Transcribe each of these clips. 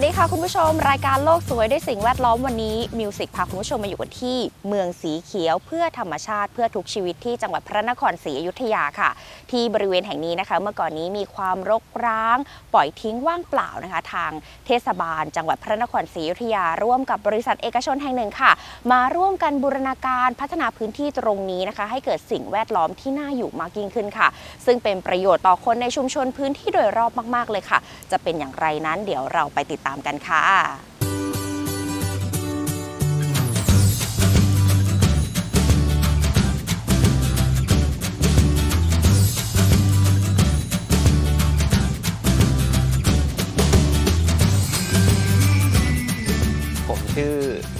สวัสดีค่ะคุณผู้ชม รายการโลกสวยด้วยสิ่งแวดล้อมวันนี้มิวสิกพาคุณผู้ชมมาอยู่กันที่ เมืองสีเขียวเพื่อธรรมชาติเพื่อทุกชีวิตที่จังหวัดพระนครศรีอยุธยาค่ะ ที่บริเวณแห่งนี้นะคะ เมื่อก่อนนี้มีความรกร้าง ปล่อยทิ้งว่างเปล่านะคะ ทางเทศบาล จังหวัดพระนครศรีอยุธยา ร่วมกับบริษัทเอกชนแห่งหนึ่งค่ะ มาร่วมกันบูรณาการพัฒนาพื้นที่ตรงนี้นะคะ ให้เกิดสิ่งแวดล้อมที่น่าอยู่มากยิ่งขึ้นค่ะ ซึ่งเป็นประโยชน์ต่อคนในชุมชนพื้นที่โดยรอบมาก ๆเลยค่ะ จะเป็นอย่างไรนั้นเดี๋ยวเราไปติดตามกันค่ะผมชื่อ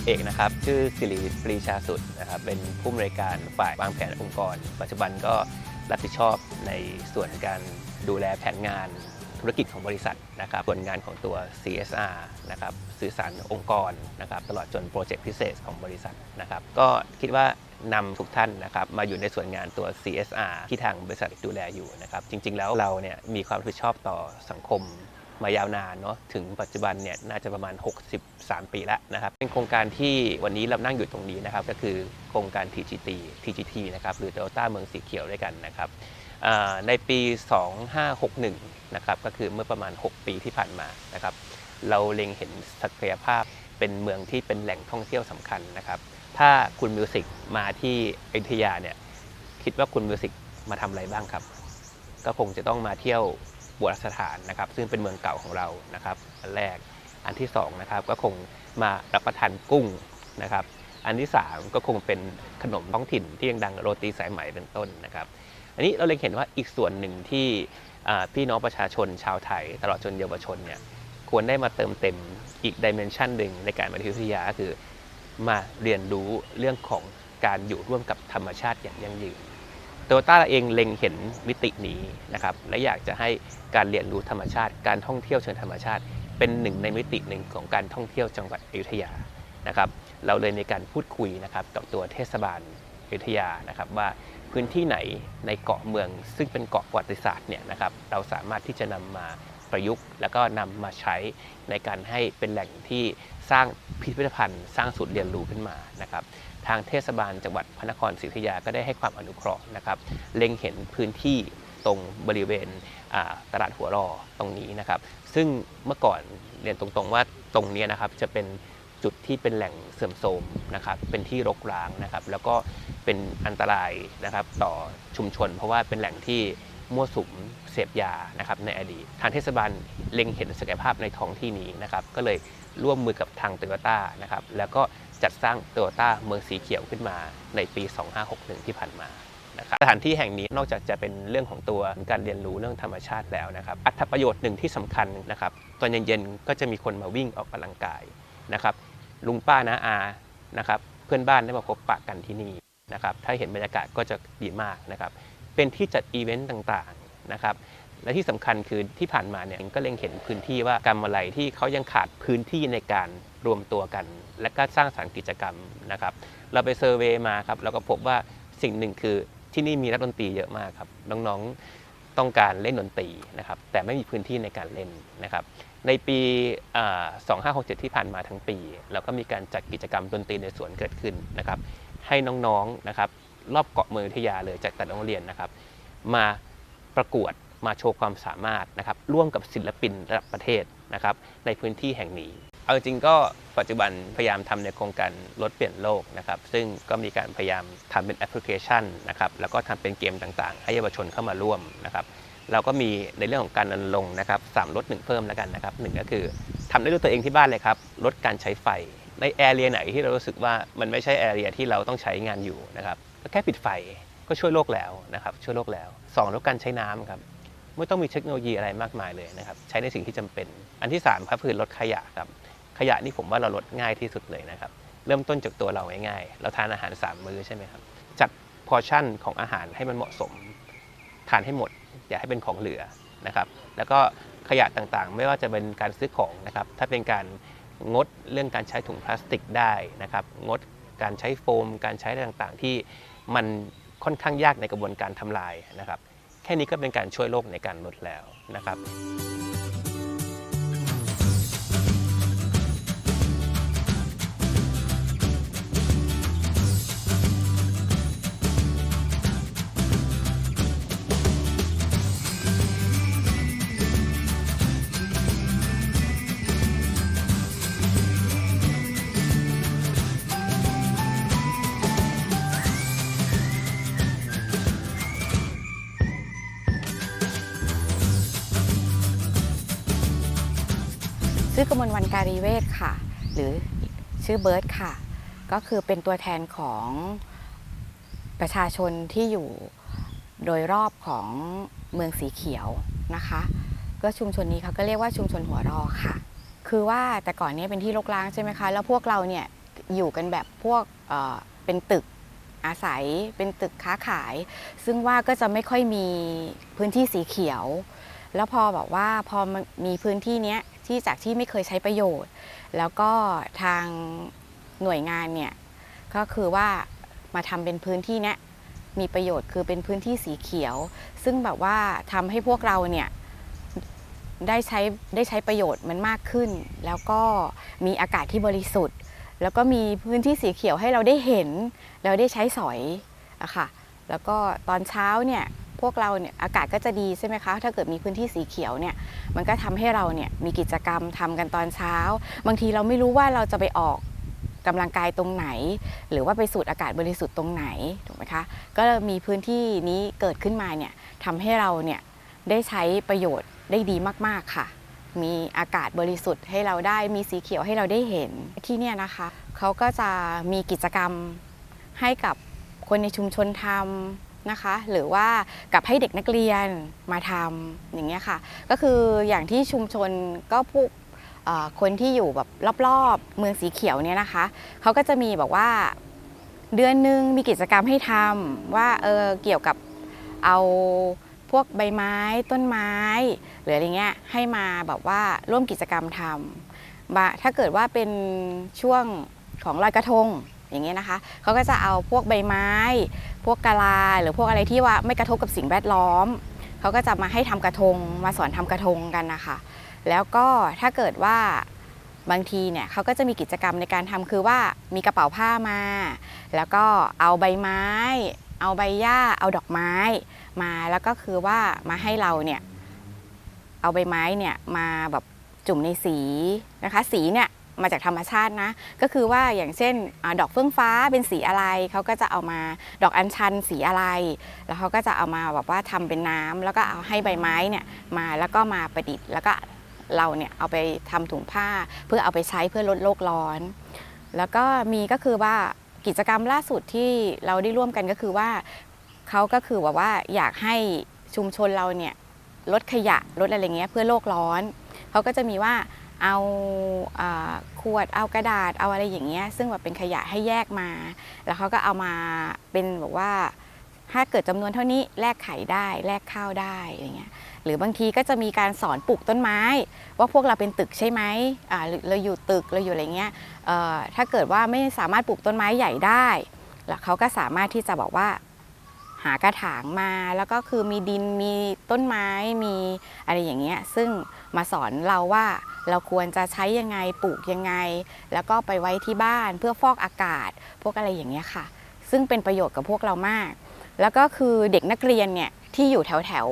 เอกนะครับชื่อสิริปรีชาสุดนะครับเป็นผู้อำนวยการฝ่ายวางแผนองค์กร ปัจจุบันก็รับผิดชอบในส่วนการดูแลแผนงาน ธุรกิจของบริษัทนะครับส่วนงานของตัว CSR นะครับสื่อสารองค์กรนะครับตลอดจนโปรเจกต์พิเศษของบริษัทนะครับก็คิดว่านำทุกท่านนะครับมาอยู่ในส่วนงานตัว CSR ที่ทางบริษัทดูแลอยู่นะครับจริง ๆ แล้วเราเนี่ยมีความรับผิดชอบต่อสังคมมายาวนานเนาะถึงปัจจุบันเนี่ยน่าจะประมาณ 63 ปีแล้วนะครับ เป็นโครงการที่วันนี้เรานั่งอยู่ตรงนี้นะครับ ก็คือโครงการ TGT TGT นะครับหรือ Toyota เมืองสีเขียวด้วยกันนะครับ ในปี 2561 นะครับก็คือเมื่อประมาณ 6 ปีที่ผ่านมานะครับเราเล็งเห็นศักยภาพเป็นเมืองที่เป็นแหล่งท่องเที่ยวสำคัญนะครับ ถ้าคุณมิวสิกมาที่อยุธยาเนี่ยคิดว่าคุณมิวสิกมาทำอะไรบ้างครับ ก็คงจะต้องมาเที่ยวโบราณสถานนะครับ ซึ่งเป็นเมืองเก่าของเรานะครับ อันแรกอันที่สองนะครับก็คงมารับประทานกุ้งนะครับ อันที่สามก็คงเป็นขนมท้องถิ่นที่ยังดังโรตีสายไหมเป็นต้นนะครับ อันนี้เราเลยเห็นว่าอีกส่วนหนึ่งที่พี่น้องประชาชนชาวไทย ตลอดจนเยาวชนเนี่ยควรได้มาเติมเต็มอีกดิเมนชันหนึ่งในการมาที่ยวพัทยาก็คือมาเรียนรู้เรื่องของการอยู่ร่วมกับธรรมชาติอย่างยั่งยืนโตโยต้าเองเล็งเห็นมิตินี้นะครับและอยากจะให้การเรียนรู้ธรรมชาติ การท่องเที่ยวเชิงธรรมชาติ เป็นหนึ่งในมิติหนึ่งของการท่องเที่ยวจังหวัดอยุธยานะครับ เราเลยในการพูดคุยนะครับกับตัวเทศบาลอยุธยานะครับว่า พื้นที่ไหนในเกาะเมือง ซึ่งเป็นเกาะประวัติศาสตร์เนี่ยนะครับเราสามารถที่จะนำมาประยุกต์ แล้วก็นำมาใช้ในการให้เป็นแหล่งที่สร้างพิพิธภัณฑ์ สร้างศูนย์เรียนรู้ขึ้นมานะครับทางเทศบาลจังหวัดพระนครศรีอยุธยาก็ได้ให้ความอนุเคราะห์นะครับเล็งเห็นพื้นที่ตรงบริเวณตลาดหัวรอตรงนี้นะครับ ซึ่งเมื่อก่อนเรียนตรงๆว่าตรงเนี้ยนะครับจะเป็น จุดที่เป็นแหล่งเสื่อมโทรมนะครับ เป็นที่รกร้างนะครับ แล้วก็เป็นอันตรายนะครับต่อชุมชน เพราะว่าเป็นแหล่งที่มั่วสุมเสพยานะครับในอดีต ทางเทศบาลเล็งเห็นศักยภาพในท้องที่นี้นะครับ ก็เลยร่วมมือกับทางโตโยต้านะครับ แล้วก็จัดสร้างโตโยต้าเมืองสีเขียวขึ้นมาในปี 2561 ที่ผ่านมานะครับสถานที่แห่งนี้นอกจากจะเป็นเรื่องของตัวการเรียนรู้เรื่องธรรมชาติแล้วนะครับ อัตประโยชน์หนึ่งที่สำคัญนะครับ ตอนเย็นๆก็จะมีคนมาวิ่งออกกำลังกายนะครับ ลุงป้านาอานะครับ เพื่อนบ้านได้มาพบปะกันที่นี่นะครับ ถ้าเห็นบรรยากาศก็จะดีมากนะครับ เป็นที่จัดอีเวนต์ต่างๆนะครับ และที่สำคัญคือที่ผ่านมาเนี่ยก็เล็งเห็นพื้นที่ว่ากรรมอะไรที่เขายังขาดพื้นที่ในการรวมตัวกัน และก็สร้างสรรค์กิจกรรมนะครับ เราไปเซอร์เวย์มาครับเราก็พบว่าสิ่งหนึ่งคือที่นี่มีนักดนตรีเยอะมากครับน้องๆ ต้องการเล่นดนตรีนะครับแต่ไม่มีพื้นที่ในการเล่นนะครับในปี 2567 ที่ผ่านมาทั้งปี เราก็มีการจัดกิจกรรมดนตรีในสวนเกิดขึ้นนะครับให้น้องๆนะครับรอบเกาะเมืองอยุธยาเลยจากแต่โรงเรียนนะครับ มาประกวดมาโชว์ความสามารถนะครับร่วมกับศิลปินระดับประเทศนะครับในพื้นที่แห่งนี้ เอาจริงก็ปัจจุบันพยายามทำในโครงการลดเปลี่ยนโลกนะครับซึ่งก็มีการพยายามทำเป็นแอปพลิเคชันนะครับแล้วก็ทำเป็นเกมต่างๆ ให้เยาวชนเข้ามาร่วมนะครับเราก็มีในเรื่องของการรณรงค์นะครับสามลดหนึ่งเพิ่มแล้วกันนะครับหนึ่งก็คือทำได้ด้วยตัวเองที่บ้านเลยครับลดการใช้ไฟในแอเรียไหนที่เรารู้สึกว่ามันไม่ใช่แอเรียที่เราต้องใช้งานอยู่นะครับก็แค่ปิดไฟก็ช่วยโลกแล้วนะครับช่วยโลกแล้วสองลดการใช้น้ำครับไม่ต้องมีเทคโนโลยีอะไรมากมายเลยนะครับใช้ในสิ่งที่จำเป็น อันที่3ครับคือลดขยะครับ ขยะนี่ผมว่าเราลดง่ายที่สุดเลยนะครับ เริ่มต้นจากตัวเราง่ายๆเราทานอาหาร 3 มื้อใช่ไหมครับ จัดพอร์ชั่นของอาหารให้มันเหมาะสม ทานให้หมด อย่าให้เป็นของเหลือนะครับ แล้วก็ขยะต่างๆ ไม่ว่าจะเป็นการซื้อของนะครับ ถ้าเป็นการงดเรื่องการใช้ถุงพลาสติกได้นะครับ งดการใช้โฟม การใช้อะไรต่างๆ ที่มันค่อนข้างยากในกระบวนการทำลายนะครับ แค่นี้ก็เป็นการช่วยโลกในการลดแล้วนะครับ มลวันการีเวศค่ะ หรือชื่อเบิร์ตค่ะ ก็คือเป็นตัวแทนของประชาชนที่อยู่โดยรอบของเมืองสีเขียวนะคะ ก็ชุมชนนี้เขาก็เรียกว่าชุมชนหัวรอค่ะ คือว่าแต่ก่อนนี้เป็นที่รกร้างใช่ไหมคะ แล้วพวกเราเนี่ยอยู่กันแบบพวกเเป็นตึกอาศัยเป็นตึกค้าขาย ซึ่งว่าก็จะไม่ค่อยมีพื้นที่สีเขียว แล้วพอแบบว่าพอมีพื้นที่เนี้ย ที่จากที่ไม่เคยใช้ประโยชน์ แล้วก็ทางหน่วยงานเนี่ยก็คือว่ามาทำเป็นพื้นที่เนี้ยมีประโยชน์คือเป็นพื้นที่สีเขียว ซึ่งแบบว่าทำให้พวกเราเนี่ยได้ใช้ได้ใช้ประโยชน์มันมากขึ้น แล้วก็มีอากาศที่บริสุทธิ์ แล้วก็มีพื้นที่สีเขียวให้เราได้เห็น เราได้ใช้สอยอะค่ะแล้วก็ตอนเช้าเนี่ย พวกเราเนี่ยอากาศก็จะดีใช่ไหมคะ ถ้าเกิดมีพื้นที่สีเขียวเนี่ยมันก็ทำให้เราเนี่ยมีกิจกรรมทำกันตอนเช้า บางทีเราไม่รู้ว่าเราจะไปออกกำลังกายตรงไหน หรือว่าไปสูดอากาศบริสุทธิ์ตรงไหนถูกไหมคะก็มีพื้นที่นี้เกิดขึ้นมาเนี่ยทำให้เราเนี่ยได้ใช้ประโยชน์ได้ดีมาก ๆค่ะ มีอากาศบริสุทธิ์ให้เราได้มีสีเขียวให้เราได้เห็นที่เนี่ยนะคะเขาก็จะมีกิจกรรมให้กับคนในชุมชนทำ นะคะ หรือว่ากับให้เด็กนักเรียนมาทำอย่างเงี้ยค่ะ ก็คืออย่างที่ชุมชนก็พวกคนที่อยู่แบบรอบๆ เมืองสีเขียวเนี่ยนะคะเขาก็จะมีแบอกว่าเดือนหนึ่งมีกิจกรรมให้ทำว่าเออเกี่ยวกับเอาพวกใบไม้ต้นไม้หรืออะไรเงี้ยให้มาแบบว่าร่วมกิจกรรมทำบะถ้าเกิดว่าเป็นช่วงของลอยกระทงอย่างเงี้ยนะคะเขาก็จะเอาพวกใบไม้ พวกกะลาหรือพวกอะไรที่ว่าไม่กระทบกับสิ่งแวดล้อม เขาก็จะมาให้ทำกระทงมาสอนทำกระทงกันนะคะแล้วก็ถ้าเกิดว่าบางทีเนี่ยเขาก็จะมีกิจกรรมในการทำคือว่ามีกระเป๋าผ้ามา แล้วก็เอาใบไม้ เอาใบหญ้า เอาดอกไม้มาแล้วก็คือว่ามาให้เราเนี่ยเอาใบไม้เนี่ยมาแบบจุ่มในสีนะคะ สีเนี่ย มาจากธรรมชาตินะ ก็คือว่าอย่างเช่นอดอกเฟื่องฟ้าเป็นสีอะไรเขาก็จะเอามาดอกอัญชันสีอะไร แล้วเขาก็จะเอามาแบบว่าทำเป็นน้ำแล้วก็เอาให้ใบไม้เนี่ยมาแล้วก็มาประดิษฐ์ แล้วก็เราเนี่ยเอาไปทำถุงผ้า เพื่อเอาไปใช้เพื่อลดโลกร้อน แล้วก็มีก็คือว่ากิจกรรมล่าสุดที่เราได้ร่วมกันก็คือว่าเขาก็คือแบบว่าอยากให้ชุมชนเราเนี่ยลดขยะลดอะไรเงี้ยเพื่อโลกร้อนเขาก็จะมีว่า เอาอาขวดเอากระดาษเอาอะไรอย่างเงี้ยซึ่งแบบเป็นขยะให้แยกมา แล้วเขาก็เอามาเป็นแบบว่าถ้าเกิดจำนวนเท่านี้แลกไข่ได้แลกข้าวได้อะไรเงี้ยหรือบางทีก็จะมีการสอนปลูกต้นไม้ ว่าพวกเราเป็นตึกใช่ไหมอ่าหรือเราอยู่ตึกเราอยู่อะไรเงี้ยถ้าเกิดว่าไม่สามารถปลูกต้นไม้ใหญ่ได้แล้วเขาก็สามารถที่จะบอกว่าหากระถางมาแล้วก็คือมีดินมีต้นไม้มีอะไรอย่างเงี้ยซึ่งมาสอนเราว่า เราควรจะใช้ยังไงปลูกยังไง แล้วก็ไปไว้ที่บ้านเพื่อฟอกอากาศ พวกอะไรอย่างเงี้ยค่ะ ซึ่งเป็นประโยชน์กับพวกเรามาก แล้วก็คือเด็กนักเรียนเนี่ยที่อยู่แถวแถว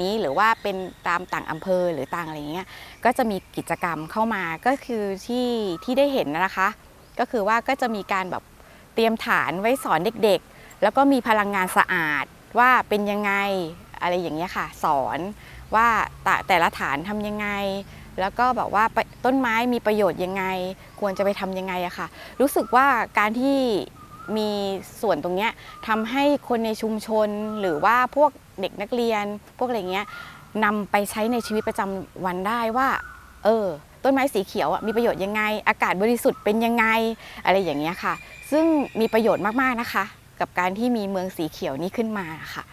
นี้หรือว่าเป็นตามต่างอำเภอหรือต่างอะไรเงี้ยก็จะมีกิจกรรมเข้ามาก็คือที่ที่ได้เห็นนะคะ ก็คือว่าก็จะมีการแบบเตรียมฐานไว้สอนเด็กๆ แล้วก็มีพลังงานสะอาดว่าเป็นยังไงอะไรอย่างเงี้ยค่ะ สอนว่าแต่ละฐานทำยังไง แล้วก็แบบว่าต้นไม้มีประโยชน์ยังไง ควรจะไปทำยังไงอะค่ะ รู้สึกว่าการที่มีส่วนตรงเนี้ยทำให้คนในชุมชนหรือว่าพวกเด็กนักเรียน พวกอะไรเงี้ยนำไปใช้ในชีวิตประจำวันได้ว่า เออ ต้นไม้สีเขียวมีประโยชน์ยังไง อากาศบริสุทธิ์เป็นยังไงอะไรอย่างเงี้ยค่ะ ซึ่งมีประโยชน์มากๆนะคะ กับการที่มีเมืองสีเขียวนี้ขึ้นมาค่ะ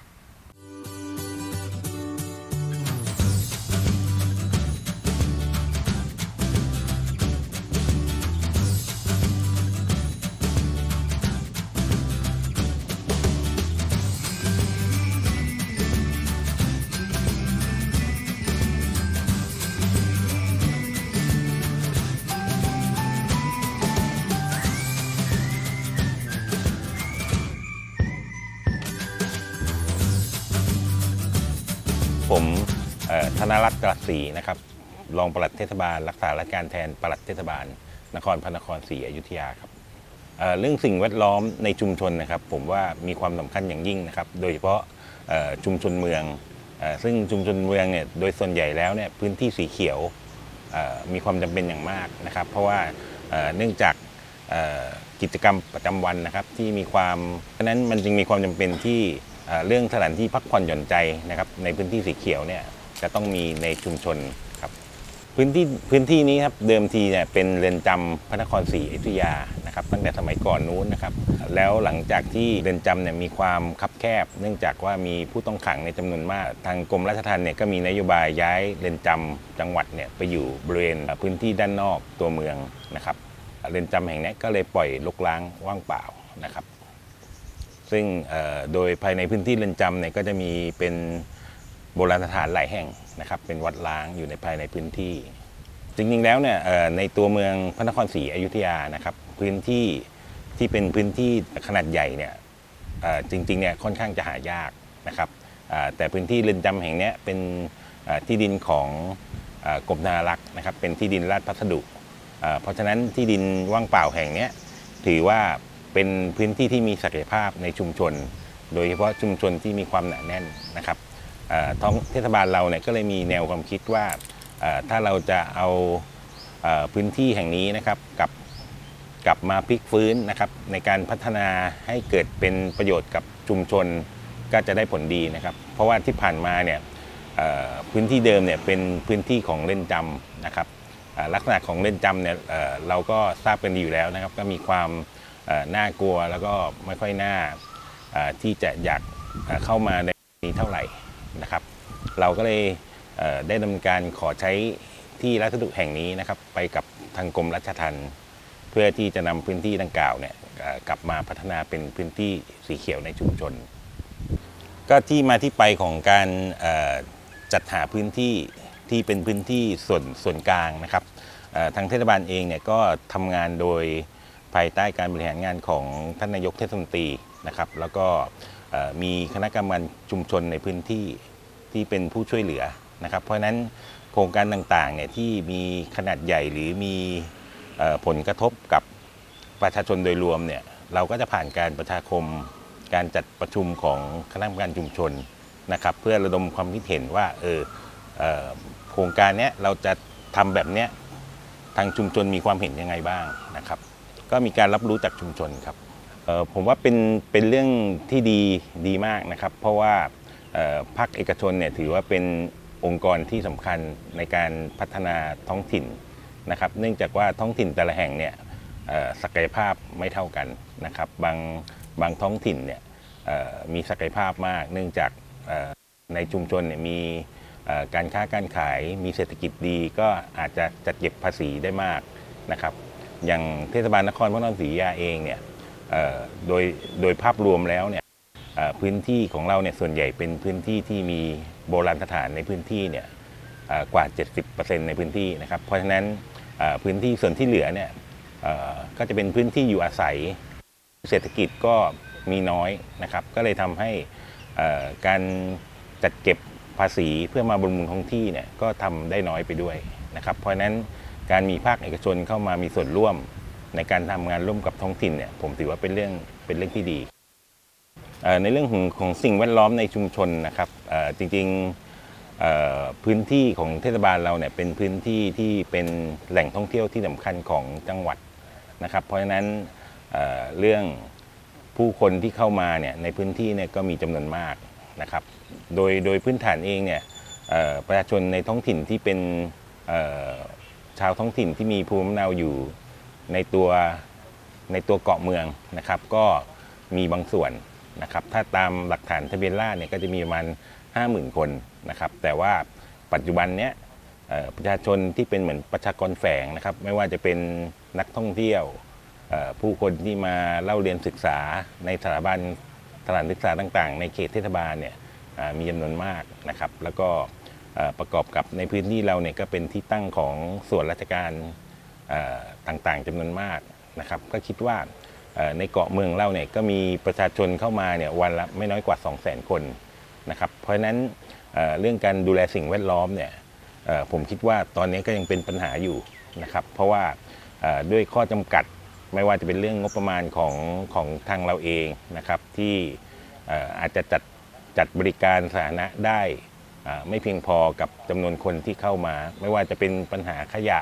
ผมธนรัตน์กลัดศรีนะครับรองปลัดเทศบาล รักษาราชการแทนปลัดเทศบาล นครพระนครศรีอยุธยาครับเเรื่องสิ่งแวดล้อมในชุมชนนะครับ ผมว่ามีความสำคัญอย่างยิ่งนะครับ โดยเฉพาะชุมชนเมืองอซึ่งชุมชนเมืองเนี่ยโดยส่วนใหญ่แล้วเนี่ยพื้นที่สีเขียวมีความจำเป็นอย่างมากนะครับ เพราะว่าเนื่องจากกิจกรรมประจำวันนะครับที่มีความเพราะนั้นมันจึงมีความจำเป็นที่ เรื่องสถานที่พักผ่อนหย่อนใจนะครับในพื้นที่สีเขียวเนี่ยจะต้องมีในชุมชนครับพื้นที่พื้นที่นี้ครับเดิมทีเนี่ยเป็นเรือนจำพระนครศรีอยุธยานะครับตั้งแต่สมัยก่อนนู้นนะครับแล้วหลังจากที่เรือนจำเนี่ยมีความคับแคบ เนื่องจากว่ามีผู้ต้องขังในจำนวนมาก ทางกรมราชทัณฑ์เนี่ยก็มีนโยบายย้ายเรือนจำจังหวัดเนี่ยไปอยู่บริเวณพื้นที่ด้านนอกตัวเมืองนะครับเรือนจำแห่งนี้ก็เลยปล่อยลกล้างว่างเปล่านะครับ ซึ่งโดยภายในพื้นที่เรือนจำเนี่ยก็จะมีเป็นโบราณสถานหลายแห่งนะครับ เป็นวัดล้างอยู่ในภายในพื้นที่ จริงๆแล้วเนี่ยในตัวเมืองพระนครศรีอยุธยานะครับ พื้นที่ที่เป็นพื้นที่ขนาดใหญ่เนี่ยจริงๆเนี่ยค่อนข้างจะหายากนะครับแต่พื้นที่เรือนจำแห่งนี้เป็นที่ดินของกรมธนารักษ์นะครับ เป็นที่ดินราชพัสดุ เพราะฉะนั้นที่ดินว่างเปล่าแห่งนี้ถือว่า เป็นพื้นที่ที่มีศักยภาพในชุมชน โดยเฉพาะชุมชนที่มีความหนาแน่นนะครับเท้องเทศบาลเราเนี่ยก็เลยมีแนวความคิดว่าถ้าเราจะเอาพื้นที่แห่งนี้นะครับกับกลับมาพลิกฟื้นนะครับในการพัฒนาให้เกิดเป็นประโยชน์กับชุมชนก็จะได้ผลดีนะครับ เพราะว่าที่ผ่านมาเนี่ยพื้นที่เดิมเนี่ยเป็นพื้นที่ของเล่นจำนะครับลักษณะของเล่นจำเนี่ยเราก็ทราบกันดีอยู่แล้วนะครับ ก็มีความ น่ากลัวแล้วก็ไม่ค่อยน่าที่จะอยากเข้ามาในนี้เท่าไหร่นะครับ เราก็เลยได้ดำเนินการขอใช้ที่ราชพัสดุแห่งนี้นะครับ ไปกับทางกรมราชทัณฑ์เพื่อที่จะนำพื้นที่ดังกล่าวเนี่ยกลับมาพัฒนาเป็นพื้นที่สีเขียวในชุมชน ก็ที่มาที่ไปของการจัดหาพื้นที่ที่เป็นพื้นที่ส่วนส่วนกลางนะครับทางเทศบาลเองเนี่ยก็ทำงานโดย ภายใต้การบริหารงานของท่านนายกเทศมนตรีนะครับแล้วก็มีคณะกรรมการชุมชนในพื้นที่ที่เป็นผู้ช่วยเหลือนะครับ เพราะฉะนั้นโครงการต่างๆเนี่ยที่มีขนาดใหญ่หรือมีอผลกระทบกับประชาชนโดยรวมเนี่ยเราก็จะผ่านการประชาคมการจัดประชุมของคณะกรรมการชุมชนนะครับ เพื่อระดมความคิดเห็นว่าเออโครงการนี้เราจะทำแบบนี้ทางชุมชนมีความเห็นยังไงบ้างนะครับ ก็มีการรับรู้จากชุมชนครับผมว่าเป็นเป็นเรื่องที่ดีดีมากนะครับ เพราะว่าเอ่อภาคเอกชนเนี่ยถือว่าเป็นองค์กรที่สำคัญในการพัฒนาท้องถิ่นนะครับ เนื่องจากว่าท้องถิ่นแต่ละแห่งเนี่ยศักยภาพไม่เท่ากันนะครับ บางบางท้องถิ่นเนี่ยมีศักยภาพมาก เนื่องจากในชุมชนเนี่ยมีการค้าการขายมีเศรษฐกิจดีก็อาจจะจัดเก็บภาษีได้มากนะครับ อย่างเทศบาลนครพระนครศรีอยุธยาเองเนี่ยโดยโดยภาพรวมแล้วเนี่ยพื้นที่ของเราเนี่ยส่วนใหญ่เป็นพื้นที่ที่มีโบราณสถานในพื้นที่เนี่ยเอ่อกว่า 70%ในพื้นที่นะครับ เพราะฉะนั้นพื้นที่ส่วนที่เหลือเนี่ยก็จะเป็นพื้นที่อยู่อาศัย เศรษฐกิจก็มีน้อยนะครับ ก็เลยทำให้การจัดเก็บภาษีเพื่อมาบำรุงท้องที่เนี่ยก็ทำได้น้อยไปด้วยนะครับ เพราะฉะนั้น การมีภาคเอกชนเข้ามามีส่วนร่วม ในการทำงานร่วมกับท้องถิ่นเนี่ยผมถือว่าเป็นเรื่องเป็นเรื่องที่ดีในเรื่องของของสิ่งแวดล้อมในชุมชนนะครับจริงๆพื้นที่ของเทศบาลเราเนี่ยเป็นพื้นที่ที่เป็นแหล่งท่องเที่ยวที่สำคัญของจังหวัดนะครับ เพราะฉะนั้นเเรื่องผู้คนที่เข้ามาเนี่ยในพื้นที่เนี่ยก็มีจำนวนมากนะครับ โดยโดยพื้นฐานเองเนี่ยประชาชนในท้องถิ่นที่เป็น ชาวท้องถิ่นที่มีภูมิลำเนาอยู่ในตัวในตัวเกาะเมืองนะครับ ก็มีบางส่วนนะครับ ถ้าตามหลักฐานทะเบียนราษฎร์เนี่ยก็จะมีประมาณ 50,000 คนนะครับ แต่ว่าปัจจุบันเนี้ยประชาชนที่เป็นเหมือนประชากรแฝงนะครับ ไม่ว่าจะเป็นนักท่องเที่ยวผู้คนที่มาเล่าเรียนศึกษาในสถาบันสถานศึกษาต่างๆ ในเขตเทศบาลเนี่ยมีจำนวนมากนะครับ แล้วก็ ประกอบกับในพื้นที่เราเนี่ยก็เป็นที่ตั้งของส่วนราชการต่างๆจำนวนมากนะครับ ก็คิดว่าในเกาะเมืองเราเนี่ยก็มีประชาชนเข้ามาเนี่ยวันละไม่น้อยกว่า 2 0 0 0 0 0 คนนะครับ เพราะฉะนั้นเเรื่องการดูแลสิ่งแวดล้อมเนี่ยผมคิดว่าตอนนี้ก็ยังเป็นปัญหาอยู่นะครับ เพราะว่าด้วยข้อจำกัดไม่ว่าจะเป็นเรื่องงบประมาณของของทางเราเองนะครับที่อาจจะจัดจัดบริการสาธารณะได้ ไม่เพียงพอกับจำนวนคนที่เข้ามา ไม่ว่าจะเป็นปัญหาขยะ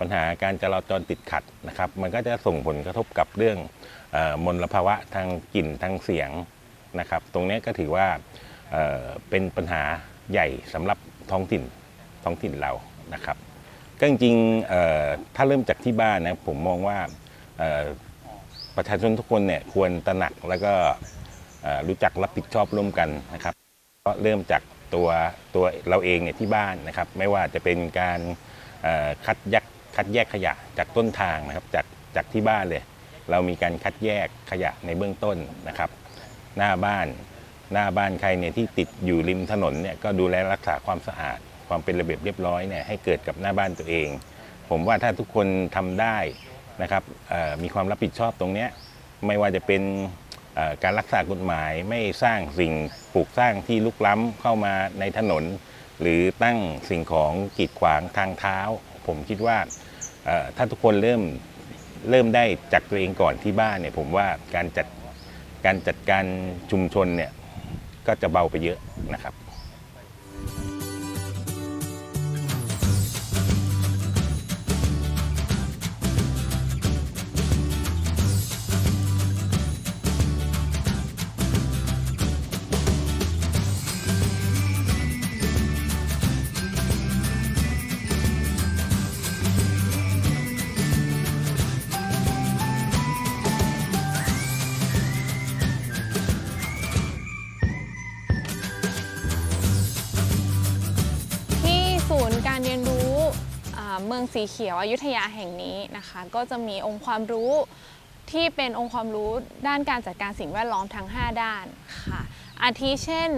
ปัญหาการจราจรติดขัดนะครับ มันก็จะส่งผลกระทบกับเรื่องอมลภาวะทางกลิ่นทางเสียงนะครับ ตรงนี้ก็ถือว่าเเป็นปัญหาใหญ่สำหรับท้องถิ่นท้องถิ่นเรานะครับก็จริงๆถ้าเริ่มจากที่บ้านนะผมมองว่าประชาชนทุกคนเนี่ยควรตระหนักแล้วก็รู้จักรับผิดชอบร่วมกันนะครับ ก็เริ่มจาก ตัวตัวเราเองเนี่ยที่บ้านนะครับ ไม่ว่าจะเป็นการคัดแยกคัดแยกขยะจากต้นทางนะครับจากจากที่บ้านเลย เรามีการคัดแยกขยะในเบื้องต้นนะครับ หน้าบ้านหน้าบ้านใครเนี่ยที่ติดอยู่ริมถนนเนี่ยก็ดูแลรักษาความสะอาด ความเป็นระเบียบเรียบร้อยเนี่ยให้เกิดกับหน้าบ้านตัวเอง ผมว่าถ้าทุกคนทำได้นะครับมีความรับผิดชอบตรงเนี้ยไม่ว่าจะเป็น การรักษากฎหมายไม่สร้างสิ่งปลูกสร้างที่ลุกล้ำเข้ามาในถนน หรือตั้งสิ่งของกีดขวางทางเท้า ผมคิดว่าถ้าทุกคนเริ่มเริ่มได้จากตัวเองก่อนที่บ้านเนี่ยผมว่าการจัดการจัดการชุมชนเนี่ยก็จะเบาไปเยอะนะครับ สีเขียวอยุธยาแห่งนี้นะคะ ก็จะมีองค์ความรู้ที่เป็นองค์ความรู้ด้านการจัดการสิ่งแวดล้อมทั้ง 5 ด้านค่ะอาทิเช่น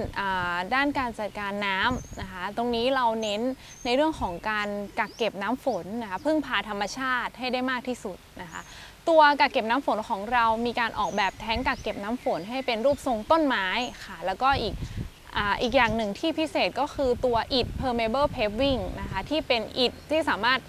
ด้านการจัดการน้ำนะคะตรงนี้เราเน้นในเรื่องของการกักเก็บน้ำฝนนะคะพึ่งพาธรรมชาติให้ได้มากที่สุดนะคะตัวกักเก็บน้ำฝนของเรามีการออกแบบแท้งกักเก็บน้ำฝนให้เป็นรูปทรงต้นไม้ค่ะแล้วก็อีกออีกอย่างหนึ่งที่พิเศษก็คือตัวอิฐ permeable paving นะคะที่เป็นอิฐที่สามารถ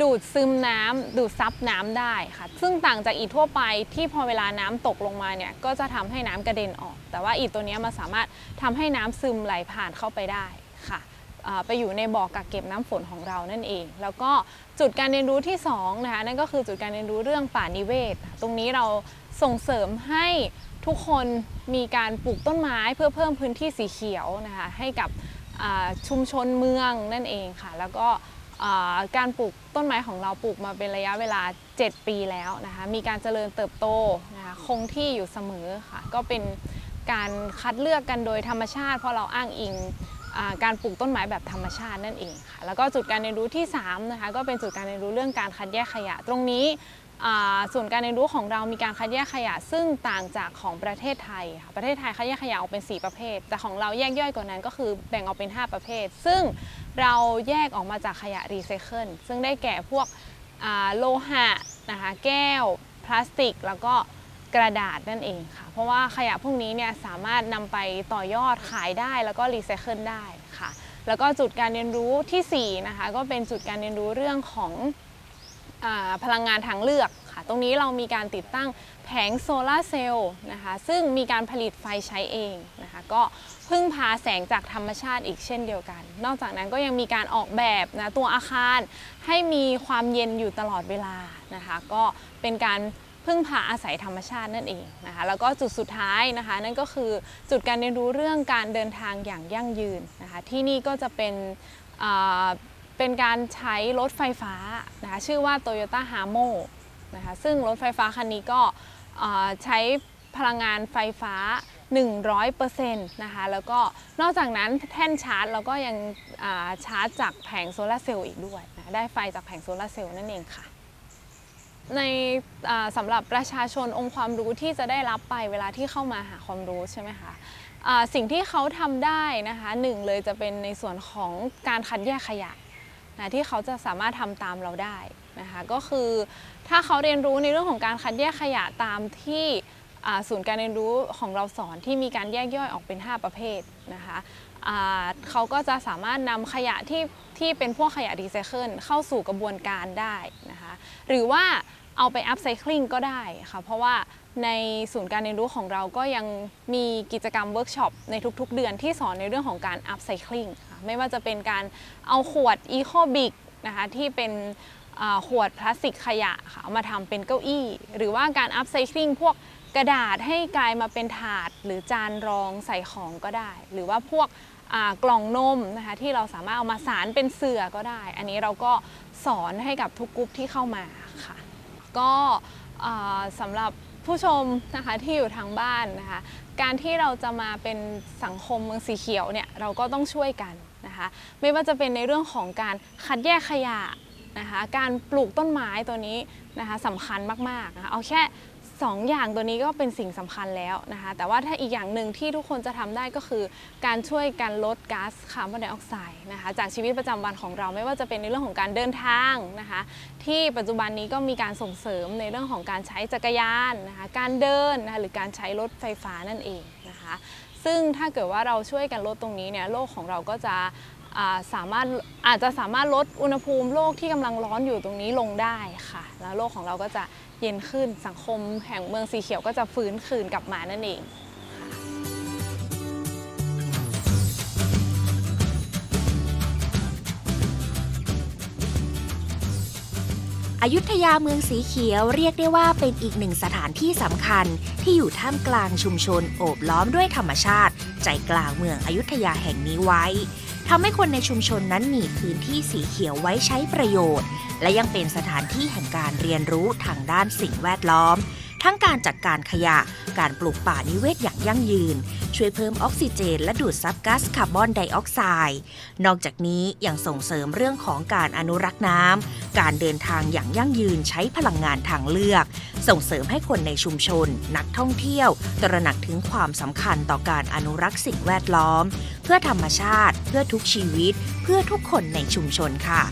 ดูดซึมน้ำดูดซับน้ำได้ค่ะ ซึ่งต่างจากอิฐทั่วไปที่พอเวลาน้ำตกลงมาเนี่ยก็จะทำให้น้ำกระเด็นออก แต่ว่าอิฐตัวนี้มันสามารถทำให้น้ำซึมไหลผ่านเข้าไปได้ค่ะไปอยู่ในบ่อกักเก็บน้ำฝนของเรานั่นเอง แล้วก็จุดการเรียนรู้ที่สองนะคะนั่นก็คือจุดการเรียนรู้เรื่องป่านิเวศ ตรงนี้เราส่งเสริมให้ทุกคนมีการปลูกต้นไม้เพื่อเพิ่มพื้นที่สีเขียวนะคะให้กับชุมชนเมืองนั่นเองค่ะ แล้วก็ การปลูกต้นไม้ของเราปลูกมาเป็นระยะเวลา 7 ปีแล้วนะคะมีการเจริญเติบโตนะคะคงที่อยู่เสมอค่ะก็เป็นการคัดเลือกกันโดยธรรมชาติ เพราะเราอ้างอิงอการปลูกต้นไม้แบบธรรมชาตินั่นเองค่ะแล้วก็จุดการเรียนรู้ที่3นะคะก็เป็นจุดการเรียนรู้เรื่องการคัดแยกขยะ ตรงนี้ส่วนการเรียนรู้ของเรามีการคัดแยกขยะ ซึ่งต่างจากของประเทศไทยค่ะประเทศไทยคัดแยกขยะออกเป็น 4 ประเภท แต่ของเราแยกย่อยกว่านั้นก็คือแบ่งออกเป็น 5 ประเภท ซึ่ง เราแยกออกมาจากขยะรีไซเคิลซึ่งได้แก่พวกโลหะนะคะแก้ว พลาสติก แล้วก็กระดาษนั่นเองค่ะ เพราะว่าขยะพวกนี้เนี่ยสามารถนำไปต่อยอดขายได้แล้วก็รีไซเคิลได้ค่ะ แล้วก็จุดการเรียนรู้ทีสี่4นะคะก็เป็นจุดการเรียนรู้เรื่องของอพลังงานทางเลือก ตรงนี้เรามีการติดตั้งแผงโซลาร์เซลล์นะคะซึ่งมีการผลิตไฟใช้เองนะคะก็พึ่งพาแสงจากธรรมชาติอีกเช่นเดียวกัน นอกจากนั้นก็ยังมีการออกแบบนะตัวอาคารให้มีความเย็นอยู่ตลอดเวลานะคะก็เป็นการพึ่งพาอาศัยธรรมชาตินั่นเองนะคะแล้วก็จุดสุดท้ายนะคะ นั่นก็คือจุดการเรียนรู้เรื่องการเดินทางอย่างยั่งยืนนะคะที่นี่ก็จะเป็นเป็นการใช้รถไฟฟ้านะคะชื่อว่า Toyota h a m o นะคะ ซึ่งรถไฟฟ้าคันนี้ก็ใช้พลังงานไฟฟ้า 100%นะคะ แล้วก็นอกจากนั้นแท่นชาร์จเราก็ยังาชาร์จจากแผงโซลาร์เซลล์อีกด้วยนะได้ไฟจากแผงโซลาร์เซลล์นั่นเองค่ะ ในสำหรับประชาชนองค์ความรู้ที่จะได้รับไปเวลาที่เข้ามาหาความรู้ใช่ไหมคะสิ่งที่เขาทำได้นะคะหนึ่งเลยจะเป็นในส่วนของการคัดแยกขยะนะที่เขาจะสามารถทำตามเราได้ นะคะ ก็คือถ้าเขาเรียนรู้ในเรื่องของการคัดแยกขยะตามที่ศูนย์การเรียนรู้ของเราสอนที่มีการแยกย่อยออกเป็น 5 ประเภทนะคะเขาก็จะสามารถนำขยะที่ที่เป็นพวกขยะรีไซเคิลเข้าสู่กระบวนการได้นะคะหรือว่าเอาไปอัพไซคลิงก็ได้ค่ะเพราะว่าในศูนย์การเรียนรู้ของเราก็ยังมีกิจกรรมเวิร์กช็อปในทุกๆ เดือนที่สอนในเรื่องของการอัพไซคลิงค่ะไม่ว่าจะเป็นการเอาขวดอีโคบิกนะคะที่เป็น ขวดพลาสติกขยะค่ะเอามาทำเป็นเก้าอี้ หรือว่าการอัพไซคลิงพวกกระดาษให้กลายมาเป็นถาด หรือจานรองใส่ของก็ได้ หรือว่าพวกกล่องนมนะคะที่เราสามารถเอามาสารเป็นเสื่อก็ได้ อันนี้เราก็สอนให้กับทุกกลุ่มที่เข้ามาค่ะ ก็สำหรับผู้ชมนะคะที่อยู่ทางบ้านนะคะการที่เราจะมาเป็นสังคมเมืองสีเขียวเนี่ยเราก็ต้องช่วยกันนะคะไม่ว่าจะเป็นในเรื่องของการคัดแยกขยะ นะคะการปลูกต้นไม้ตัวนี้นะคะสำคัญมากๆนะคะเอาแค่สองอย่างตัวนี้ก็เป็นสิ่งสำคัญแล้วนะคะแต่ว่าถ้าอีกอย่างหนึ่งที่ทุกคนจะทำได้ก็คือ การช่วยกันลดก๊าซคาร์บอนไดออกไซด์นะคะจากชีวิตประจำวันของเราไม่ว่าจะเป็นในเรื่องของการเดินทางนะคะที่ปัจจุบันนี้ก็มีการส่งเสริมในเรื่องของการใช้จักรยานนะคะการเดินนะคะหรือการใช้รถไฟฟ้านั่นเองนะคะซึ่งถ้าเกิดว่าเราช่วยกันลดตรงนี้เนี่ยโลกของเราก็จะ สามารถอาจจะสามารถลดอุณหภูมิโลกที่กำลังร้อนอยู่ตรงนี้ลงได้ค่ะ แล้วโลกของเราก็จะเย็นขึ้นสังคมแห่งเมืองสีเขียวก็จะฟื้นคืนกลับมานั่นเองอยุธยาเมืองสีเขียวเรียกได้ว่าเป็นอีกหนึ่งสถานที่สำคัญ ที่อยู่ท่ามกลางชุมชนโอบล้อมด้วยธรรมชาติ ใจกลางเมืองอยุธยาแห่งนี้ไว้ ทำให้คนในชุมชนนั้นมีพื้นที่สีเขียวไว้ใช้ประโยชน์ และยังเป็นสถานที่แห่งการเรียนรู้ทางด้านสิ่งแวดล้อม ทั้งการจัดการขยะ การปลูกป่านิเวศอย่างยั่งยืน ช่วยเพิ่มออกซิเจน และดูดซับก๊าซคาร์บอนไดออกไซด์ นอกจากนี้ยังส่งเสริมเรื่องของการอนุรักษ์น้ำ การเดินทางอย่างยั่งยืนใช้พลังงานทางเลือก ส่งเสริมให้คนในชุมชน นักท่องเที่ยว ตระหนักถึงความสำคัญต่อการอนุรักษ์สิ่งแวดล้อม เพื่อธรรมชาติ เพื่อทุกชีวิต เพื่อทุกคนในชุมชนค่ะ